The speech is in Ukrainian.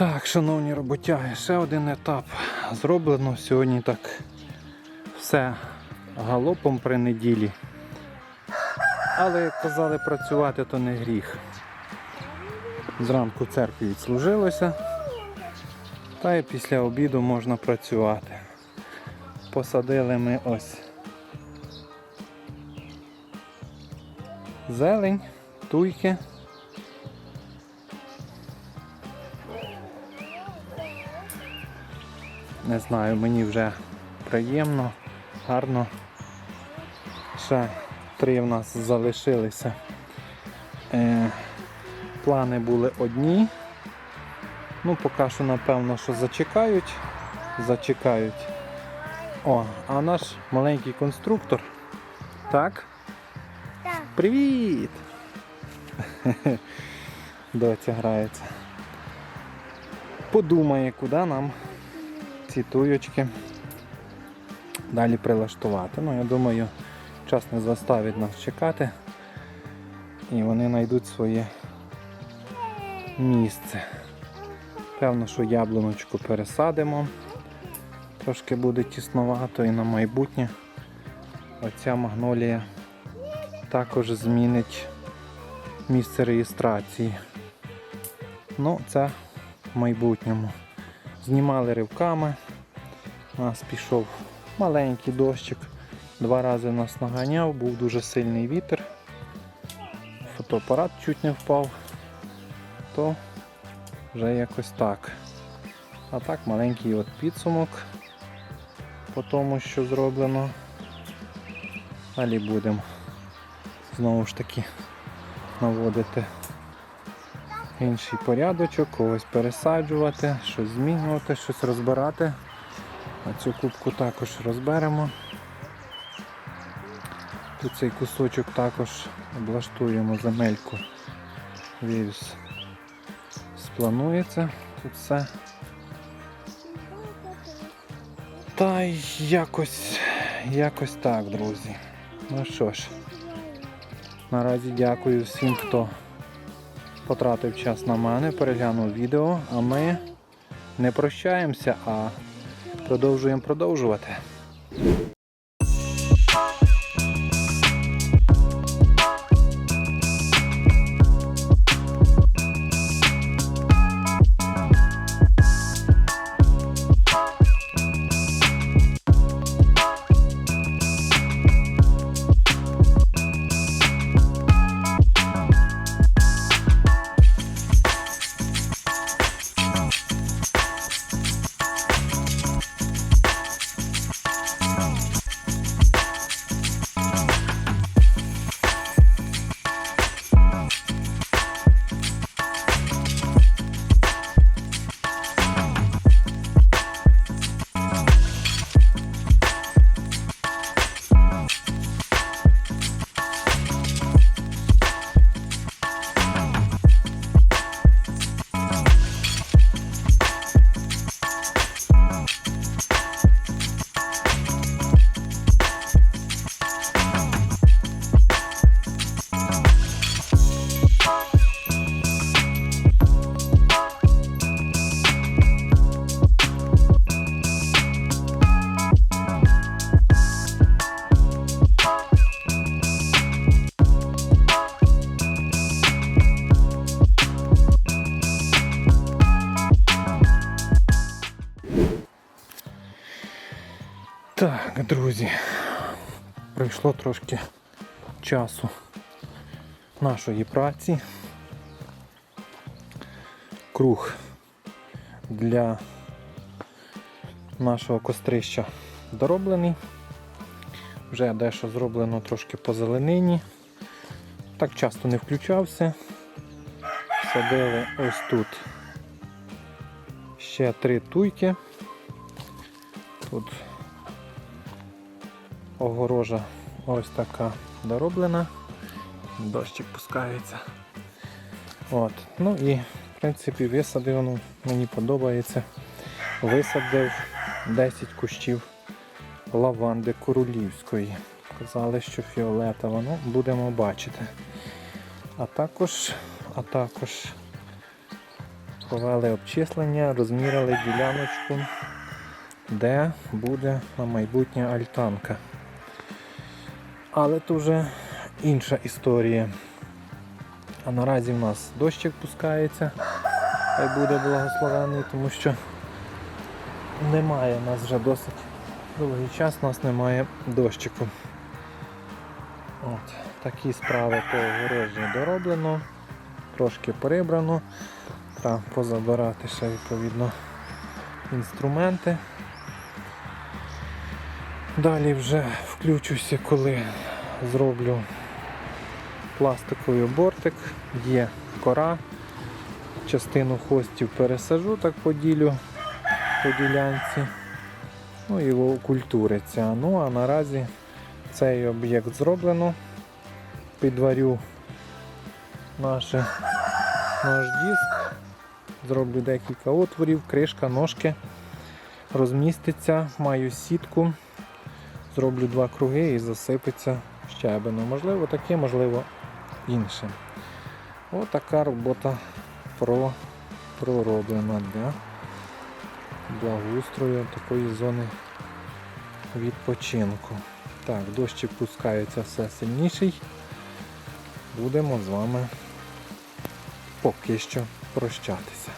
Так, шановні роботяги, ще один етап зроблено. Сьогодні так все галопом при неділі. Але як казали, працювати то не гріх. Зранку в церкві відслужилося, та й після обіду можна працювати. Посадили ми ось зелень, туйки. Не знаю, мені вже приємно, гарно. Ще три в нас залишилися. Е, плани були одні. Ну, поки що, напевно, що зачекають. Зачекають. О, а наш маленький конструктор. Так? Так. Привіт! Доця грається. Подумає, куди нам ці туючки далі прилаштувати. Ну, я думаю, час не заставить нас чекати. І вони знайдуть своє місце. Певно, що яблуночку пересадимо. Трошки буде тісновато і на майбутнє оця магнолія також змінить місце реєстрації. Ну, це в майбутньому. Знімали ривками. У нас пішов маленький дощик. Два рази нас наганяв, був дуже сильний вітер. Фотоапарат чуть не впав, то вже якось так. А так маленький от підсумок по тому, що зроблено. Далі будемо знову ж таки наводити інший порядочок, когось пересаджувати, щось змінювати, щось розбирати. А цю кубку також розберемо. Тут цей кусочок також облаштуємо земельку. Вірус спланується. Тут все. Та якось, якось так, друзі. Ну що ж, наразі дякую всім, хто потратив час на мене, переглянув відео, а ми не прощаємося, а продовжуємо продовжувати. Так, друзі, пройшло трошки часу нашої праці. Круг для нашого кострища дороблений. Вже дещо зроблено трошки по зеленині. Так часто не включався. Садили ось тут ще три туйки. Тут огорожа ось така дороблена. Дощик пускається. От. Ну і в принципі висадив, ну, мені подобається. Висадив 10 кущів лаванди королівської. Казали, що фіолетова, ну будемо бачити. А також а також провели обчислення, розміряли діляночку, де буде на майбутнє альтанка. Але то вже інша історія. А наразі в нас дощик пускається. Хай буде благословений, тому що немає у нас вже досить довгий час, у нас немає дощику. От, такі справи по огорожі дороблено, трошки прибрано. Треба позабирати ще відповідно інструменти. Далі вже включуся, коли зроблю пластиковий бортик, є кора, частину хостів пересажу, так поділю по ділянці. Ну і окультуриться. Ну а наразі цей об'єкт зроблено. Підварю наше, наш диск, зроблю декілька отворів, кришка, ножки, розміститься, маю сітку, зроблю два круги і засипеться щебеном. Можливо таке, можливо інше. Отака робота про, пророблена для благоустрою такої зони відпочинку. Так, дощик пускається все сильніший. Будемо з вами поки що прощатися.